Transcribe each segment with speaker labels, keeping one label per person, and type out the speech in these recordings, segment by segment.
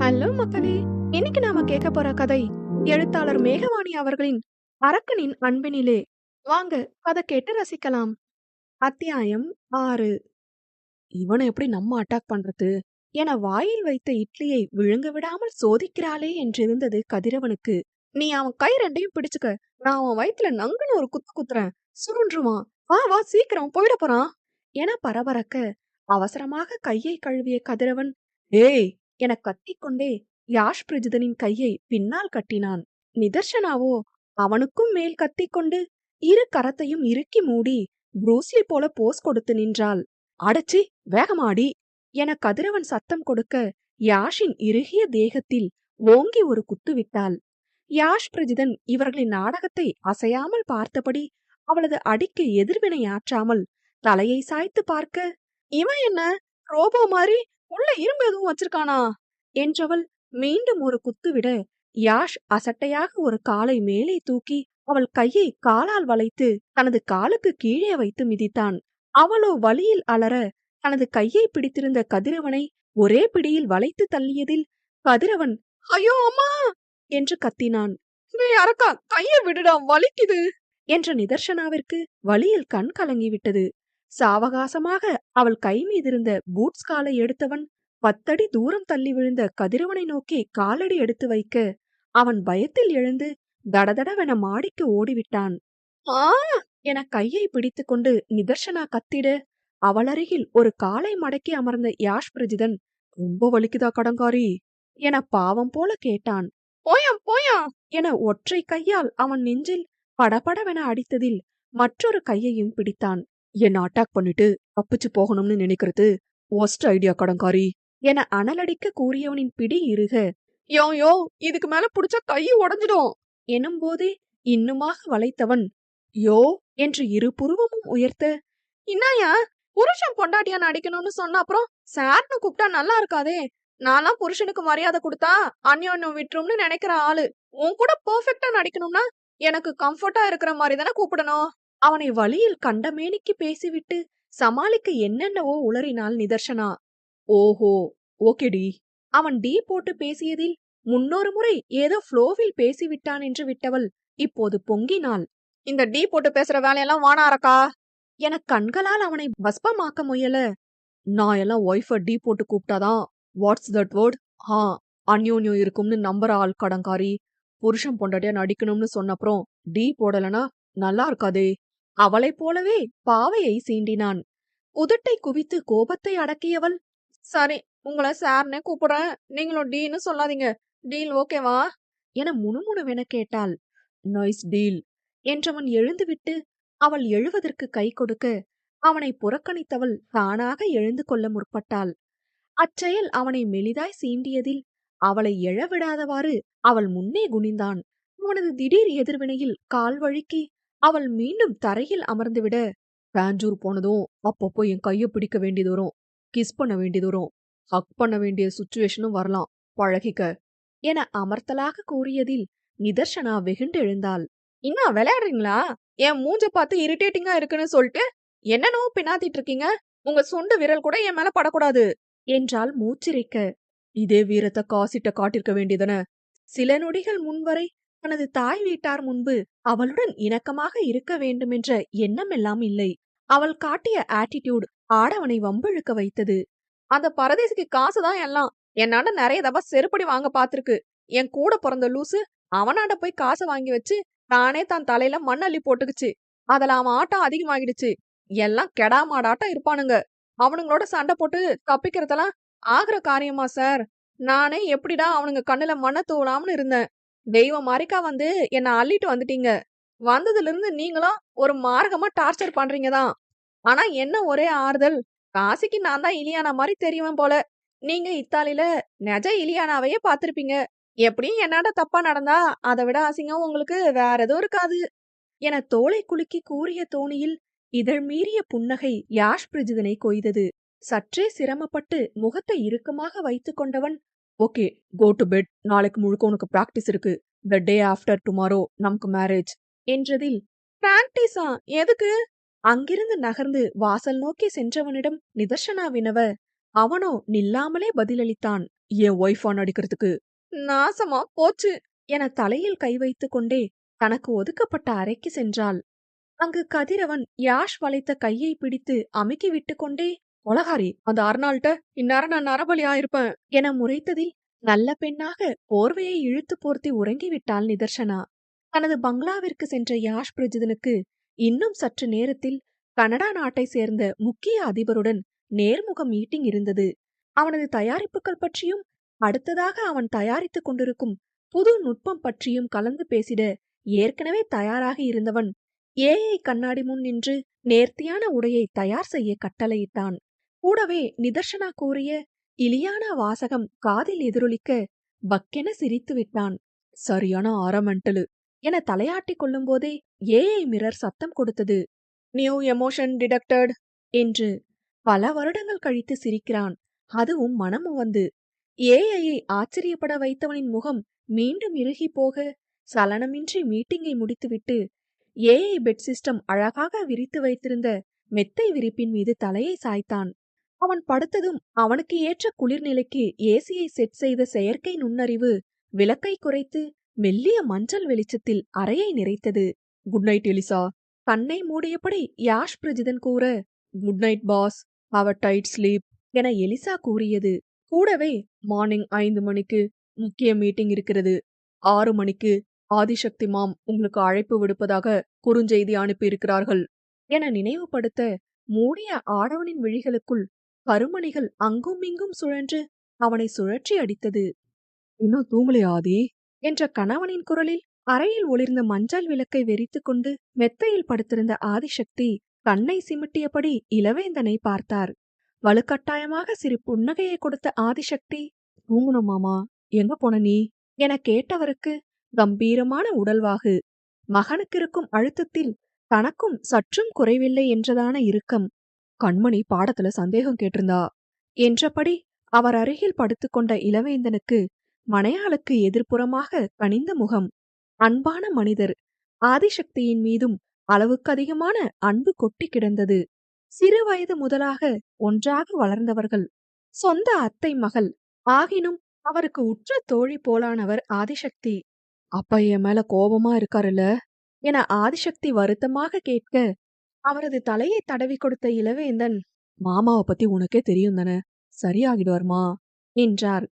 Speaker 1: Hello மக்களே இன்னைக்கு நாம கேட்க போற கதை எழுத்தாளர் மேகவாணி அவர்களின் அரக்கனின் அன்பினிலே. வாங்க கதை கேட்டு ரசிக்கலாம். அத்தியாயம் ஆறு. இவனை எப்படி நம்ம அட்டாக் பண்றது? என வாயில் வைத்த இட்லியை விழுங்க விடாமல் சோதிக்கிறாளே என்றிருந்தது கதிரவனுக்கு. நீ அவன் கை ரெண்டையும் பிடிச்சுக்க நான் அவன் வயித்துல நங்குன்னு ஒரு குத்து குத்துறேன். சுருண்டுருவான். வா வா சீக்கிரம் போயிட போறான். என பரபரக்க அவசரமாக கையை கழுவிய கதிரவன் ஏய் என கத்திக்கொண்டே யாஷ் பிரஜிதனின் கையை பின்னால் கட்டினான். நிதர்ஷனாவோ அவனுக்கும் மேல் கத்திக்கொண்டு இரு கரத்தையும் இறுக்கி மூடி புரூஸ்லி போல போஸ் கொடுத்து நின்றாள். அடச்சி வேகமாடி என கதிரவன் சத்தம் கொடுக்க யாஷின் இறுகிய தேகத்தில் ஓங்கி ஒரு குத்து விட்டாள். யாஷ் பிரஜிதன் இவர்களின் நாடகத்தை அசையாமல் பார்த்தபடி அவளது அடிக்கு எதிர்வினையாற்றாமல் தலையை சாய்த்து பார்க்க இவன் என்ன ரோபோ மாதிரி உள்ள இரும்பு எதுவும் வச்சிருக்கானா? என்றவள் மீண்டும் ஒரு குத்துவிட யாஷ் அசட்டையாக ஒரு காலை மேலே தூக்கி அவள் கையை காலால் வளைத்து தனது காலுக்கு கீழே வைத்து மிதித்தான். அவளோ வலியில் அலற தனது கையை பிடித்திருந்த கதிரவனை ஒரே பிடியில் வளைத்து தள்ளியதில் கதிரவன் ஐயோ அம்மா! என்று கத்தினான். நீ அரக்கா கையை விடுடா வலிக்குது! என்ற நிதர்ஷனாவிற்கு வலியில் கண் கலங்கிவிட்டது. சாவகாசமாக அவள் கை மீதிருந்த பூட்ஸ் காலை எடுத்தவன் பத்தடி தூரம் தள்ளி விழுந்த கதிரவனை நோக்கி காலடி எடுத்து வைக்க அவன் பயத்தில் எழுந்து தடதடவென மாடிக்கு ஓடிவிட்டான். ஆ! என கையை பிடித்துக்கொண்டு நிதர்ஷனா கத்திட அவளருகில் ஒரு காலை மடக்கி அமர்ந்த யாஷ் பிரஜிதன் ரொம்ப வலிக்குதா கடங்காரி? என பாவம் போல கேட்டான். போயாம் போயாம்! என ஒற்றை கையால் அவன் நெஞ்சில் படபடவென அடித்ததில் மற்றொரு கையையும் பிடித்தான். என்ன அட்டாக் பண்ணிட்டு தப்பிச்சு போகணும்னு நினைக்கிறது ஒஸ்ட் ஐடியா கடங்காரி என அனலடிக்க கூறியவனின் பிடி இருக. யோ யோ இதுக்கு மேல புடிச்சா கையை உடைஞ்சிடும். எனும் போதே இன்னுமாக வளைத்தவன் யோ என்று இரு புருவமும் உயர்த்த இன்னாயா புருஷன் பொண்டாட்டியா நடிக்கணும்னு சொன்ன அப்புறம் சார்னு கூப்பிட்டா நல்லா இருக்காதே. நான்லாம் புருஷனுக்கு மரியாதை கொடுத்தா அந்யோன்யம் விட்டுரும்னு நினைக்கிற ஆளு. உன் கூட பெர்ஃபெக்ட்டா நடிக்கணும்னா எனக்கு கம்ஃபர்ட்டா இருக்கிற மாதிரி தானே கூப்பிடணும். அவனை வழியில் கண்டமேனிக்கு பேசிவிட்டு சமாளிக்க என்னென்னவோ உளறினாள் நிதர்ஷனா. ஓஹோ ஓகேடி. அவன் டீ போட்டு பேசியதில் முன்னொரு முறை ஏதோ ஃப்ளோவில் பேசிவிட்டான் என்று விட்டவள் இப்போது பொங்கினாள். இந்த டீ போட்டு பேசுற வேலையெல்லாம் வானாரக்கா என கண்களால் அவனை பஸ்பமாக்க முயல. நான் எல்லாம் ஒய்ஃப டீ போட்டு கூப்பிட்டாதான் வாட்ஸ் தட் வேர்ட்? ஆ அந்யோன்யம் இருக்கும்னு நம்புற ஆள் கடங்காரி புருஷன் பொண்டாட்டியா நடிக்கணும்னு சொன்னப்புறம் டீ போடலனா நல்லா இருக்காதே. அவளைப் போலவே பாவையை சீண்டினான். உதட்டை குவித்து கோபத்தை அடக்கியவள் சரி உங்களை சார்னே கூப்பிடுறேன். நீங்களும் டீன்னு சொல்லாதீங்க. டீல் ஓகேவா? என முணுமுணுவென கேட்டாள். Nice deal. என்றவன் எழுந்துவிட்டு அவள் எழுவதற்கு கை கொடுக்க அவனை புறக்கணித்தவள் தானாக எழுந்து கொள்ள முற்பட்டாள். அச்செயல் அவனை மெலிதாய் சீண்டியதில் அவளை எழவிடாதவாறு அவள் முன்னே குனிந்தான். அவனது திடீர் எதிர்வினையில் கால் வழுக்கி அவள் மீண்டும் தரையில் அமர்ந்துவிட. பேஞ்சூர் போனதும் அப்பப்போ என் கைய பிடிக்க வேண்டியது வரும் கிஸ் பண்ண வேண்டியது வரும் ஹக் பண்ண வேண்டிய சுச்சுவேஷனும் வரலாம் பழகிக்க என அமர்த்தலாக கூறியதில் நிதர்ஷனா வெகுண்டு எழுந்தாள். இன்னா விளையாடுறீங்களா? என் மூஞ்ச பார்த்து இரிட்டேட்டிங்கா இருக்குன்னு சொல்லிட்டு என்னென்னவோ பின்னாத்திட்டு இருக்கீங்க? உங்க சொண்டு விரல் கூட என் மேல படக்கூடாது என்றால் மூச்சிரிக்க இதே வீரத்தை காசிட்ட காட்டிருக்க வேண்டியதன? சில நொடிகள் முன்வரை தனது தாய் வீட்டார் முன்பு அவளுடன் இணக்கமாக இருக்க வேண்டுமென்ற எண்ணமெல்லாம் இல்லை. அவள் காட்டிய ஆட்டிடியூட் ஆடவனை வம்பிழுக்க வைத்தது. அந்த பரதேசிக்கு காசுதான் எல்லாம். என்னாண்ட நிறைய தபா செருப்படி வாங்க பாத்திருக்கு என் கூட பிறந்த லூசு அவனாண்ட போய் காசை வாங்கி வச்சு தானே தான் தலையில மண் அள்ளி போட்டுக்குச்சு. அதுல அவன் ஆட்டம் அதிகமாகிடுச்சு. எல்லாம் கெடாமாடாட்டம் இருப்பானுங்க. அவனுங்களோட சண்டை போட்டு தப்பிக்கிறதெல்லாம் ஆகிற காரியமா சார்? நானே எப்படிடா அவனுங்க கண்ணுல மண்ணை தூவலாம்னு இருந்தேன். தெய்வம் மாரிக்கா வந்து என்னை அள்ளிட்டு வந்துட்டீங்க. வந்ததுல இருந்து நீங்களும் ஒரு மார்க்கமா டார்ச்சர் பண்றீங்க தான். ஆனா என்ன ஒரே ஆறுதல்? காசிக்கு நான் தான் இலியானா மாதிரி தெரியுவேன் போல. நீங்க இத்தாலியில நெஜ இலியானாவையே பார்த்துருப்பீங்க. எப்படியும் என்னாட தப்பா நடந்தா அதை விட அசிங்கம் உங்களுக்கு வேற எதுவும் இருக்காது. என தோலை குலுக்கி கூறிய தோணியில் இதழ் மீறிய புன்னகை யாஷ் பிரஜிதனை கொய்தது. சற்றே சிரமப்பட்டு முகத்தை இறுக்கமாக வைத்துக் கொண்டவன் ஓகே கோ டு பெட். நாளைக்கு முழுக்க உனக்கு பிராக்டிஸ் இருக்கு. த டே ஆஃப்டர் டுமாரோ நமக்கு மேரேஜ் என்றதில் பிராக்டிஸா? எதுக்கு? அங்கிருந்து நகர்ந்து வாசல் நோக்கி சென்றவனிடம் நிதர்ஷனா வினவ அவனோ நில்லாமலே பதிலளித்தான்.
Speaker 2: என் ஒய்ஃபா நடிக்கிறதுக்கு?
Speaker 1: நாசமா போச்சு. என தலையில் கை வைத்துக் கொண்டே தனக்கு ஒதுக்கப்பட்ட அறைக்கு சென்றாள். அங்கு கதிரவன் யாஷ் வளைத்த கையை பிடித்து அமுக்கி விட்டு கொண்டே
Speaker 2: கொலகாரி அந்த அர்னால்ட்ட இந்நேரம் நான் நரபலி ஆயிருப்பேன்
Speaker 1: என முறைத்ததில் நல்ல பெண்ணாக போர்வையை இழுத்து போர்த்தி உறங்கிவிட்டாள் நிதர்ஷனா. தனது பங்களாவிற்கு சென்ற யாஷ் பிரஜிதனுக்கு இன்னும் சற்று நேரத்தில் கனடா நாட்டை சேர்ந்த முக்கிய அதிபருடன் நேர்முக மீட்டிங் இருந்தது. அவனது தயாரிப்புகள் பற்றியும் அடுத்ததாக அவன் தயாரித்துக் கொண்டிருக்கும் புது நுட்பம் பற்றியும் கலந்து பேசிட ஏற்கனவே தயாராக இருந்தவன் ஏஐ கண்ணாடி முன் நின்று நேர்த்தியான உடையை தயார் செய்ய கட்டளையிட்டான். கூடவே நிதர்ஷனா கூறிய இலியானா வாசகம் காதில் எதிரொலிக்க பக்கென சிரித்து விட்டான்.
Speaker 2: சரியான ஆரமெண்டலு
Speaker 1: என தலையாட்டிக் கொள்ளும்போதே ஏஐ மிரர் சத்தம் கொடுத்தது.
Speaker 2: நியூ எமோஷன் டிடக்டட்
Speaker 1: என்று பல வருடங்கள் கழித்து சிரிக்கிறான். அதுவும் மனமும் வந்து ஏஐயை ஆச்சரியப்பட வைத்தவனின் முகம் மீண்டும் இறுகி போக சலனமின்றி மீட்டிங்கை முடித்துவிட்டு ஏஐ பெட் சிஸ்டம் அழகாக விரித்து வைத்திருந்த மெத்தை விரிப்பின் மீது தலையை சாய்த்தான். அவன் படுத்ததும் அவனுக்கு ஏற்ற குளிர்நிலைக்கு ஏசியை செட் செய்த செயற்கை நுண்ணறிவு விளக்கை குறைத்து மெல்லிய மஞ்சள் வெளிச்சத்தில் அறையை நிறைத்தது.
Speaker 2: குட் நைட் எலிசா
Speaker 1: கண்ணை மூடியபடி யாஷ் பிரஜிதன் கூற
Speaker 2: good night boss have a tight sleep
Speaker 1: என எலிசா கூறியது. கூடவே
Speaker 2: மார்னிங் ஐந்து மணிக்கு முக்கிய மீட்டிங் இருக்கிறது. ஆறு மணிக்கு ஆதிசக்தி மாம் உங்களுக்கு அழைப்பு விடுப்பதாக குறுஞ்செய்தி அனுப்பியிருக்கிறார்கள்
Speaker 1: என நினைவுபடுத்த மூடிய ஆடவனின் விழிகளுக்குள் கருமணிகள் அங்கும் இங்கும் சுழன்று அவனை சுழற்றி அடித்தது.
Speaker 2: இன்னும் தூங்கலையா ஆதி?
Speaker 1: என்ற கணவனின் குரலில் அறையில் ஒளிர்ந்த மஞ்சள் விளக்கை வெறித்துக் கொண்டு மெத்தையில் படுத்திருந்த ஆதிசக்தி கண்ணை சிமிட்டியபடி இளவேந்தனை பார்த்தார். வலுக்கட்டாயமாக சிறு புன்னகையை கொடுத்த ஆதிசக்தி
Speaker 2: தூங்கணும் மாமா எங்க போன நீ?
Speaker 1: என கேட்டவருக்கு கம்பீரமான உடல்வாகு. மகனுக்கிருக்கும் அழுத்தத்தில் தனக்கும் சற்றும் குறைவில்லை என்றதான இறுக்கம்.
Speaker 2: கண்மணி பாடத்துல சந்தேகம் கேட்டிருந்தா.
Speaker 1: என்றபடி அவர் அருகில் படுத்துக்கொண்ட இளவேந்தனுக்கு மனையாளுக்கு எதிர்ப்புறமாக கனிந்த முகம். அன்பான மனிதர். ஆதிசக்தியின் மீதும் அளவுக்கு அதிகமான அன்பு கொட்டி கிடந்தது. சிறு வயது முதலாக ஒன்றாக வளர்ந்தவர்கள். சொந்த அத்தை மகள். ஆகினும் அவருக்கு உற்ற தோழி போலானவர் ஆதிசக்தி.
Speaker 2: அப்பா என் மேல கோபமா இருக்காருல்ல?
Speaker 1: என ஆதிசக்தி வருத்தமாக கேட்க அவரது தலையை தடவி கொடுத்த இளவேந்தன்
Speaker 2: மாமாவை பத்தி உனக்கே தெரியும் தானே? சரியாகிடுவார்மா?
Speaker 1: என்றார்.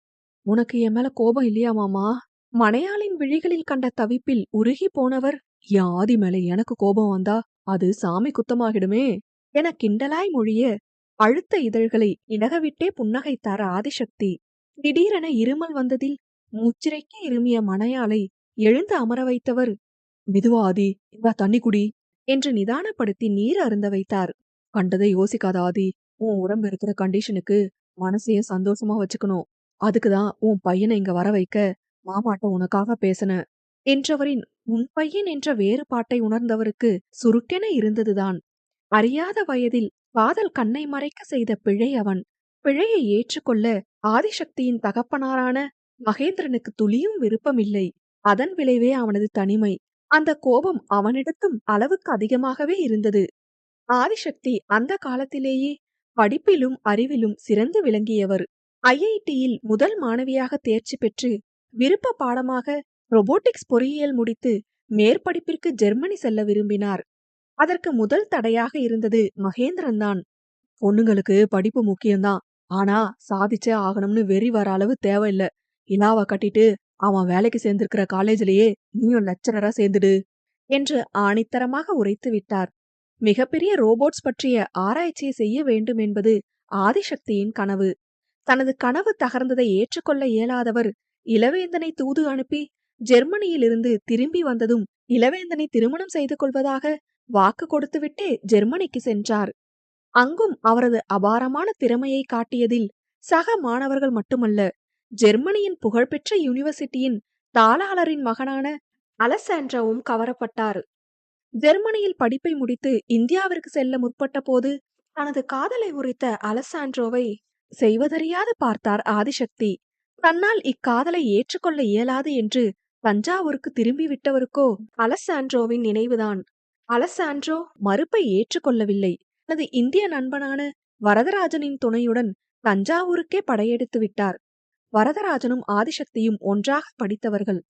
Speaker 2: உனக்கு என் மேல கோபம் இல்லையா மாமா?
Speaker 1: மனையாளின் விழிகளில் கண்ட தவிப்பில் உருகி போனவர்
Speaker 2: யாதி மேல எனக்கு கோபம் வந்தா அது சாமி குத்தமாகிடுமே?
Speaker 1: என கிண்டலாய் மொழிய அழுத்த இதழ்களை இலகவிட்டே புன்னகைத்தார் ஆதிசக்தி. திடீரென இருமல் வந்ததில் முச்சிரைக்கு இருமிய மனையாளை எழுந்து அமர வைத்தவர்
Speaker 2: மிதுவாதி ஆதி இந்தா தண்ணி குடி.
Speaker 1: என்று நிதானப்படுத்தி நீர் அருந்த வைத்தார்.
Speaker 2: கண்டதை யோசிக்காத ஆதி உன் உடம்பு இருக்கிற கண்டிஷனுக்கு மனசையும் சந்தோஷமா வச்சுக்கணும். அதுக்குதான் உன் பையனை இங்க வர வைக்க மாமாட்ட உனக்காக பேசினேன்
Speaker 1: என்றவரின் உன் பையன் என்ற வேறுபாட்டை உணர்ந்தவருக்கு சுருக்கென இருந்ததுதான். அறியாத வயதில் காதல் கண்ணை மறைக்க செய்த பிழை அவன். பிழையை ஏற்றுக்கொள்ள ஆதிசக்தியின் தகப்பனாரான மகேந்திரனுக்கு துளியும் விருப்பமில்லை. அதன் விளைவே அவனது தனிமை. அந்த கோபம் அவனிடத்தும் அளவுக்கு அதிகமாகவே இருந்தது. ஆதிசக்தி அந்த காலத்திலேயே படிப்பிலும் அறிவிலும் சிறந்து விளங்கியவர். ஐஐடியில் முதல் மாணவியாக தேர்ச்சி பெற்று விருப்ப பாடமாக ரொபோட்டிக்ஸ் பொறியியல் முடித்து மேற்படிப்பிற்கு ஜெர்மனி செல்ல விரும்பினார். அதற்கு முதல் தடையாக இருந்தது மகேந்திரன் தான்
Speaker 2: பொண்ணுங்களுக்கு படிப்பு முக்கியம்தான். ஆனா சாதிச்சே ஆகணும்னு வெறி வர அளவு தேவையில்ல. இலாவ கட்டிட்டு அவன் வேலைக்கு சேர்ந்திருக்கிற காலேஜிலேயே நீயும் லெக்சரரா சேர்ந்துடு
Speaker 1: என்று ஆணித்தரமாக உரைத்து விட்டார். மிகப்பெரிய ரோபோட்ஸ் பற்றிய ஆராய்ச்சியை செய்ய வேண்டும் என்பது ஆதிசக்தியின் கனவு. தனது கனவு தகர்ந்ததை ஏற்றுக்கொள்ள இயலாதவர் இளவேந்தனை தூது அனுப்பி ஜெர்மனியிலிருந்து திரும்பி வந்ததும் இளவேந்தனை திருமணம் செய்து கொள்வதாக வாக்கு கொடுத்துவிட்டே ஜெர்மனிக்கு சென்றார். அங்கும் அவரது அபாரமான திறமையை காட்டியதில் சக மாணவர்கள் மட்டுமல்ல ஜெர்மனியின் புகழ்பெற்ற யூனிவர்சிட்டியின் தாளாளரின் மகனான அலசாண்ட்ராவும் கவரப்பட்டார். ஜெர்மனியில் படிப்பை முடித்து இந்தியாவிற்கு செல்ல முற்பட்ட போது தனது காதலை உரித்த அலசாண்ட்ரோவை செய்வதறியாது பார்த்தார் ஆதிசக்தி. தன்னால் இக்காதலை ஏற்றுக்கொள்ள இயலாது என்று தஞ்சாவூருக்கு திரும்பி விட்டவருக்கோ அலசாண்ட்ரோவின் நினைவுதான். அலசாண்ட்ரோ மறுப்பை ஏற்றுக்கொள்ளவில்லை. தனது இந்திய நண்பனான வரதராஜனின் துணையுடன் தஞ்சாவூருக்கே படையெடுத்து விட்டார்.
Speaker 2: வரதராஜனும் ஆதிசக்தியும் ஒன்றாக படித்தவர்கள்.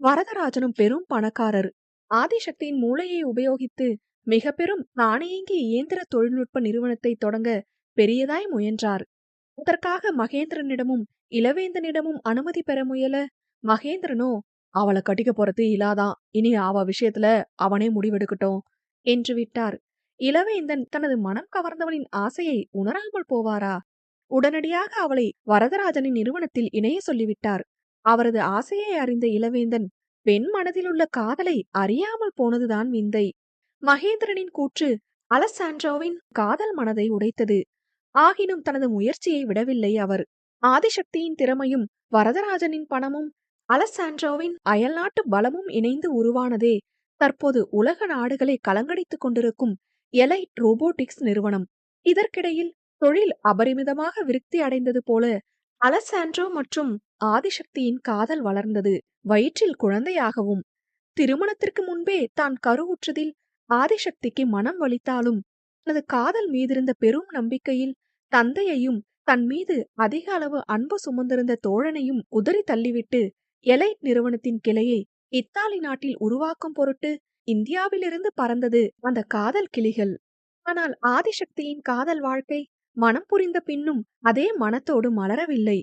Speaker 2: வரதராஜனும் பெரும் பணக்காரர். ஆதிசக்தியின் மூளையை உபயோகித்து மிக பெரும் தானியங்கி இயந்திர தொழில்நுட்ப நிறுவனத்தை தொடங்க பெரியதாய் முயன்றார். அதற்காக மகேந்திரனிடமும் இளவேந்தனிடமும் அனுமதி பெற முயல மகேந்திரனோ அவளை கட்டிக்க போறது இலாதான் இனி அவ விஷயத்துல அவனே முடிவெடுக்கட்டும் என்று விட்டார். இளவேந்தன் தனது மனம் கவர்ந்தவளின் ஆசையை உணராமல் போவாரா? உடனடியாக அவளை வரதராஜனின் நிறுவனத்தில் இணைய சொல்லிவிட்டார். அவரது ஆசையை அறிந்த இளவேந்தன் பெண் மனதிலுள்ள காதலை அறியாமல் போனதுதான் விந்தை. மகேந்திரனின் கூற்று அலசாண்ட்ரோவின் காதல் மனதை உடைத்தது. ஆகினும் தனது முயற்சியை விடவில்லை அவர். ஆதிசக்தியின் திறமையும் வரதராஜனின் பணமும் அலசாண்ட்ரோவின் அயல்நாட்டு பலமும் இணைந்து உருவானதே. தற்போது உலக நாடுகளை கலங்கடித்துக் கொண்டிருக்கும் எலைட் ரோபோட்டிக்ஸ் நிறுவனம். இதற்கிடையில் தொழில் அபரிமிதமாக விருத்தி அடைந்தது போல அலசாண்ட்ரோ மற்றும் ஆதிசக்தியின் காதல் வளர்ந்தது. வயிற்றில் குழந்தையாகவும் திருமணத்திற்கு முன்பே தான் கருவுற்றதில் ஆதிசக்திக்கு மனம் வலித்தாலும் தனது காதல் மீதிருந்த பெரும் நம்பிக்கையில் தந்தையையும் தன் மீது அதிக அளவு அன்பு சுமந்திருந்த தோழனையும் உதறி தள்ளிவிட்டு எலைட் நிறுவனத்தின் கிளையை இத்தாலி நாட்டில் உருவாக்கும் பொருட்டு இந்தியாவிலிருந்து பறந்தது அந்த காதல் கிளிகள். ஆனால் ஆதிசக்தியின் காதல் வாழ்க்கை மனம் புரிந்த பின்னும் அதே மனத்தோடு மலரவில்லை.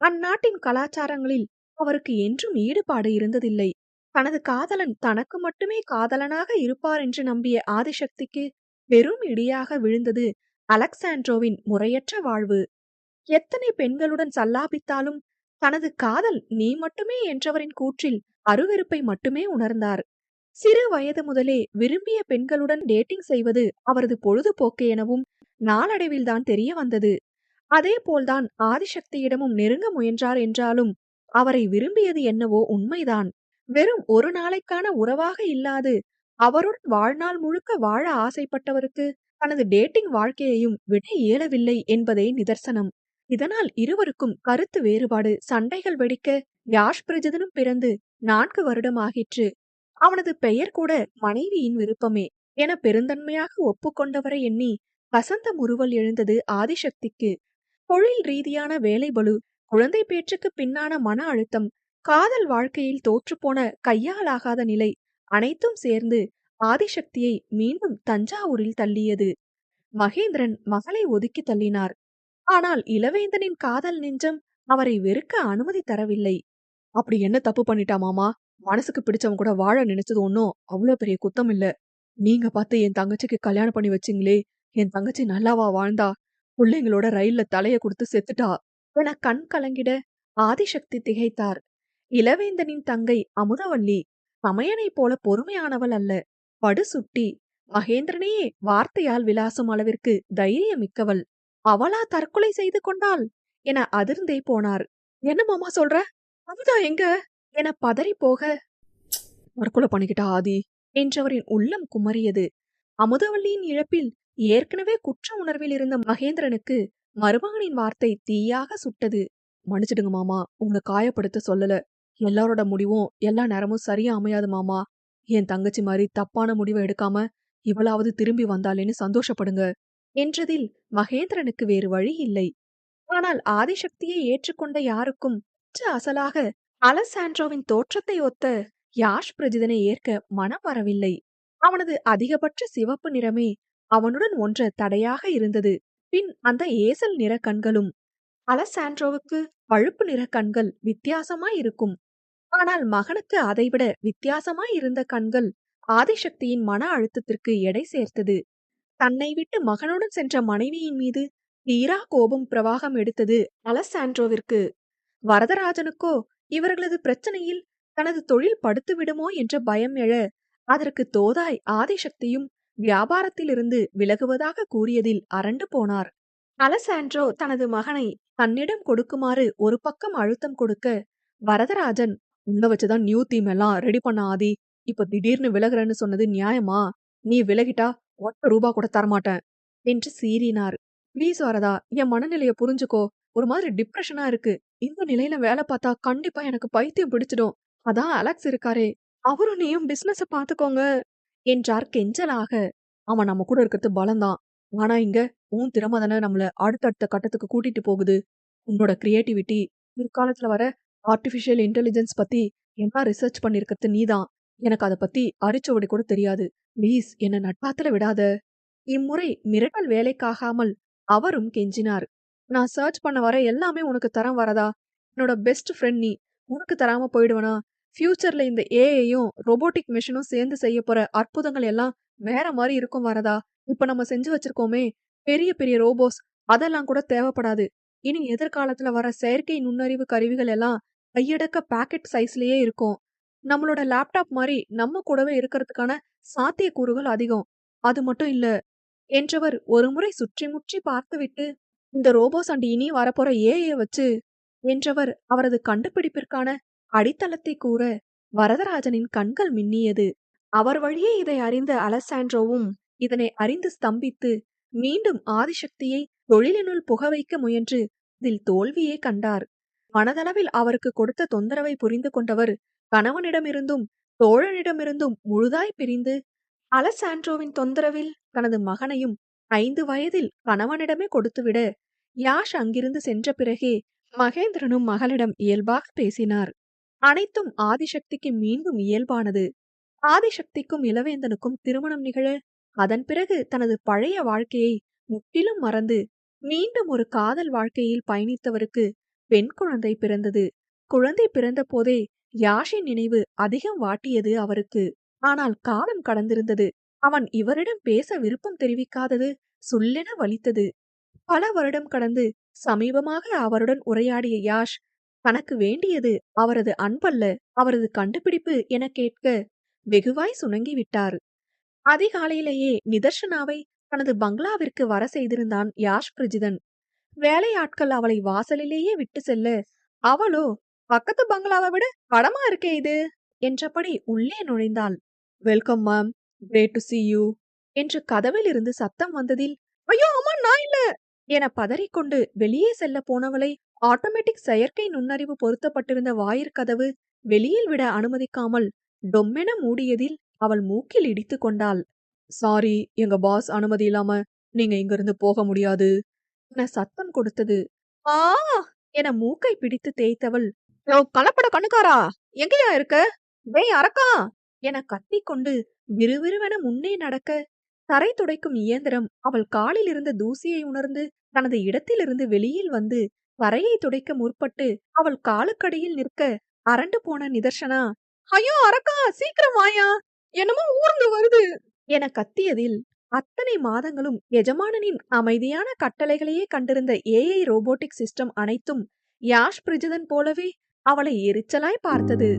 Speaker 2: அந்நாட்டின் கலாச்சாரங்களில் அவருக்கு என்றும் ஈடுபாடு இருந்ததில்லை. தனது காதலன் தனக்கு மட்டுமே காதலனாக இருப்பார் என்று நம்பிய ஆதிசக்திக்கு வெறும் இடியாக விழுந்தது அலெக்சாண்ட்ரோவின் முறையற்ற வாழ்வு. எத்தனை பெண்களுடன் சல்லாபித்தாலும் தனது காதல் நீ மட்டுமே என்றவரின் கூற்றில் அருவெருப்பை மட்டுமே உணர்ந்தார். சிறு வயது முதலே விரும்பிய பெண்களுடன் டேட்டிங் செய்வது அவரது பொழுதுபோக்கு எனவும் நாளடைவில்தான் தெரிய வந்தது. அதே போல்தான் ஆதிசக்தியிடமும் நெருங்க முயன்றார் என்றாலும் அவரை விரும்பியது என்னவோ உண்மைதான். வெறும் ஒரு நாளைக்கான உறவாக இல்லாது அவருடன் வாழ்நாள் முழுக்க வாழ ஆசைப்பட்டவருக்கு தனது டேட்டிங் வாழ்க்கையையும் விட இயலவில்லை என்பதே நிதர்சனம். இதனால் இருவருக்கும் கருத்து வேறுபாடு சண்டைகள் வெடிக்க யாஷ் பிரஜிதனும் பிறந்து நான்கு வருடமாகிற்று. அவனது பெயர் கூட மனைவியின் விருப்பமே. என பெருந்தன்மையாக ஒப்புக்கொண்டவரை எண்ணி வசந்த முறுவல் எழுந்தது ஆதிசக்திக்கு. தொழில் ரீதியான வேலைபளு குழந்தை பேற்றுக்கு பின்னான மன அழுத்தம் காதல் வாழ்க்கையில் தோற்றுப்போன கையாலாகாத நிலை அனைத்தும் சேர்ந்து ஆதிசக்தியை மீண்டும் தஞ்சாவூரில் தள்ளியது. மகேந்திரன் மகளை ஒதுக்கி தள்ளினார். ஆனால் இளவேந்தனின் காதல் நெஞ்சம் அவரை வெறுக்க அனுமதி தரவில்லை. அப்படி என்ன தப்பு பண்ணிட்டா மாமா? மனசுக்கு பிடிச்சவன் கூட வாழ நினைச்சது ஒன்னும் அவ்வளவு பெரிய குத்தம் இல்ல. நீங்க பார்த்து என் தங்கச்சிக்கு கல்யாணம் பண்ணி வச்சீங்களே என் தங்கச்சி நல்லாவா வாழ்ந்தா? பிள்ளைங்களோட ரயில்ல தலைய கொடுத்து செத்துட்டா? என கண் கலங்கிட ஆதிசக்தி திகைத்தார். இளவேந்தனின் தங்கை அமுதவல்லி சமையனைப் போல பொறுமையானவள் அல்ல. படுசுட்டி மகேந்திரனையே வார்த்தையால் விலாசும் அளவிற்கு தைரியம் மிக்கவள் அவளா தற்கொலை செய்து கொண்டாள்? என அதிர்ந்தே போனார். என்ன மாமா சொல்ற? அமுதா எங்க? என பதறி போக தற்கொலை பண்ணிக்கிட்டா ஆதி? என்றவரின் உள்ளம் குமரியது அமுதவல்லியின் இழப்பில் ஏற்கனவே குற்ற உணர்வில் இருந்த மகேந்திரனுக்கு மருமகனின் வார்த்தை தீயாக சுட்டது. மன்னிச்சிடுங்க மாமா உங்களை காயப்படுத்த சொல்லல. எல்லாரோட முடிவும் எல்லா நேரமும் சரியா அமையாது மாமா. என் தங்கச்சி மாதிரி தப்பான முடிவை எடுக்காம இவளாவது திரும்பி வந்தாலேன்னு சந்தோஷப்படுங்க என்றதில் மகேந்திரனுக்கு வேறு வழி இல்லை. ஆனால் ஆதிசக்தியை ஏற்றுக்கொண்ட யாருக்கும் அசலாக அலசாண்ட்ரோவின் தோற்றத்தை ஒத்த யாஷ் பிரஜிதனை ஏற்க மனம் வரவில்லை. அவனது அதிகபட்ச சிவப்பு நிறமே அவனுடன் ஒன்ற தடையாக இருந்தது. பின் அந்த ஏசல் நிற கண்களும் அலசாண்ட்ரோவுக்கு பழுப்பு நிற கண்கள் வித்தியாசமாய் இருக்கும். ஆனால் மகனுக்கு அதைவிட வித்தியாசமாய் இருந்த கண்கள் ஆதிசக்தியின் மன அழுத்தத்திற்கு எடை சேர்த்தது. தன்னை விட்டு மகனுடன் சென்ற மனைவியின் மீது தீரா கோபம் பிரவாகம் எடுத்தது அலசாண்ட்ரோவிற்கு. வரதராஜனுக்கோ இவர்களது பிரச்சனையில் தனது தொழில் படுத்து விடுமோ என்ற பயம் எழ அதற்கு தோதாய் ஆதிசக்தியும் வியாபாரத்திலிருந்து விலகுவதாக கூறியதில் அரண்டு போனார். அலசாண்ட்ரோ தனது மகனை தன்னிடம் கொடுக்குமாறு ஒரு பக்கம் அழுத்தம் கொடுக்க வரதராஜன் உன்ன வச்சுதான் நியூ தீம் எல்லாம் ரெடி பண்ண ஆதி. இப்ப திடீர்னு விலகுறேன்னு சொன்னது நியாயமா? நீ விலகிட்டா ஒத்த ரூபா கூட தரமாட்டேன் என்று சீறினார். ப்ளீஸ் வரதா என் மனநிலைய புரிஞ்சுக்கோ. ஒரு மாதிரி டிப்ரெஷனா இருக்கு. இந்த நிலையில வேலை பார்த்தா கண்டிப்பா எனக்கு பைத்தியம் பிடிச்சிடும். அதான் அலெக்ஸ் இருக்காரே. அவரும் நீயும் பிசினஸ பாத்துக்கோங்க என்றார் கெஞ்சலாக அவன் நம்ம கூட இருக்கிறது பலம்தான் ஆனா இங்க உன் திறமை தானே நம்மள அடுத்தடுத்த கட்டத்துக்கு கூட்டிட்டு போகுது. உன்னோட கிரியேட்டிவிட்டி பிற்காலத்துல வர ஆர்டிஃபிஷியல் இன்டெலிஜென்ஸ் பத்தி என்ன ரிசர்ச் பண்ணிருக்கிறது நீதான். எனக்கு அதை பத்தி அரிச்சுவடி கூட தெரியாது. ப்ளீஸ் என்ன நட்பாத்துல விடாத. இம்முறை மிரட்டல் வேலைக்காகாமல் அவரும் கெஞ்சினார். நான் சர்ச் பண்ண வர எல்லாமே உனக்கு தரம் வரதா? என்னோட பெஸ்ட் ஃப்ரெண்ட் நீ உனக்கு தராம போயிடுவனா? ஃப்யூச்சரில் இந்த ஏஐயும் ரொபோட்டிக் மிஷினும் சேர்ந்து செய்ய போற அற்புதங்கள் எல்லாம் வேற மாதிரி இருக்கும் வரதா? இப்ப நம்ம செஞ்சு வச்சிருக்கோமே பெரிய பெரிய ரோபோஸ் அதெல்லாம் கூட தேவைப்படாது. இனி எதிர்காலத்துல வர செயற்கை நுண்ணறிவு கருவிகள் எல்லாம் கையடக்க பாக்கெட் சைஸ்லயே இருக்கும். நம்மளோட லேப்டாப் மாதிரி நம்ம கூடவே இருக்கிறதுக்கான சாத்தியக்கூறுகள் அதிகம். அது மட்டும் இல்ல என்றவர் ஒருமுறை சுற்றி முற்றி பார்த்துவிட்டு இந்த ரோபோஸ் அண்ட் இனி வரப்போற ஏஐ வச்சு என்றவர் அவரது கண்டுபிடிப்பிற்கான அடித்தளத்தை கூற வரதராஜனின் கண்கள் மின்னியது. அவர் வழியே இதை அறிந்த அலசாண்ட்ரோவும் இதனை அறிந்து ஸ்தம்பித்து மீண்டும் ஆதிசக்தியை தொழிலினுள் புக வைக்க முயன்று இதில் தோல்வியே கண்டார். மனதளவில் அவருக்கு கொடுத்த தொந்தரவை புரிந்து கொண்டவர் கணவனிடமிருந்தும் தோழனிடமிருந்தும் முழுதாய் பிரிந்து அலசாண்ட்ரோவின் தொந்தரவில் தனது மகனையும் ஐந்து வயதில் கணவனிடமே கொடுத்துவிட யாஷ் அங்கிருந்து சென்ற பிறகே மகேந்திரனும் மகளிடம் இயல்பாக பேசினார். அனைத்தும் ஆதிசக்திக்கு மீண்டும் இயல்பானது. ஆதிசக்திக்கும் இளவேந்தனுக்கும் திருமணம் நிகழ அதன் பிறகு தனது பழைய வாழ்க்கையை முற்றிலும் மறந்து மீண்டும் ஒரு காதல் வாழ்க்கையில் பயணித்தவருக்கு பெண் குழந்தை பிறந்தது. குழந்தை பிறந்த போதே யாஷின் நினைவு அதிகம் வாட்டியது அவருக்கு. ஆனால் காலம் கடந்திருந்தது. அவன் இவரிடம் பேச விருப்பம் தெரிவிக்காதது சுல்லென வலித்தது. பல வருடம் கடந்து சமீபமாக அவருடன் உரையாடிய யாஷ் தனக்கு வேண்டியது அவரது அன்பல்ல அவரது கண்டுபிடிப்பு என கேட்க வெகுவாய் சுணங்கிவிட்டார் அதிகாலையிலேயே நிதர்ஷனாவை தனது பங்களாவிற்கு வர செய்திருந்தான் யாஷ் பிரஜிதன். வேலையாட்கள் அவளை வாசலிலேயே விட்டு செல்ல அவளோ பக்கத்து பங்களாவை விட படமா இருக்கே இது? என்றபடி உள்ளே நுழைந்தாள். Welcome ma'am great to see you என்று கதவில் இருந்து சத்தம் வந்ததில் ஐயோ அம்மா நான் இல்ல என பதறிக்கொண்டு வெளியே செல்ல போனவளை ஆட்டோமேட்டிக் செயற்கை நுண்ணறிவு பொருத்தப்பட்டிருந்த வாயிற்கதவு வெளியில் விட அனுமதிக்காமல் டொம்மென மூடியதில் அவள் மூக்கில் இடித்து கொண்டாள். சாரி எங்க பாஸ் அனுமதி இல்லாம நீங்க இங்கிருந்து போக முடியாது என சத்தம் கொடுத்தது. ஆ! என மூக்கை பிடித்து தேய்த்தவள் கலப்பட கண்ணுக்காரா? எங்கயா இருக்க? டேய் அரக்கா! என கத்திக்கொண்டு விறுவிறுவென முன்னே நடக்க தரை துடைக்கும் இயந்திரம் அவள் காலில் இருந்த தூசியை உணர்ந்து தனது இடத்திலிருந்து வெளியில் வந்து வரையை துடைக்க முற்பட்டு அவள் காலுக்கடியில் நிற்க அரண்டு போன நிதர்ஷனா ஐயோ அரக்கா சீக்கிரம் வாயா! என்னமோ ஊர்ந்து வருது! என கத்தியதில் அத்தனை மாதங்களும் எஜமானனின் அமைதியான கட்டளைகளையே கண்டிருந்த ஏஐ ரோபோட்டிக் சிஸ்டம் அனைத்தும் யாஷ் பிரிஜதன் போலவே அவளை எரிச்சலாய் பார்த்தது.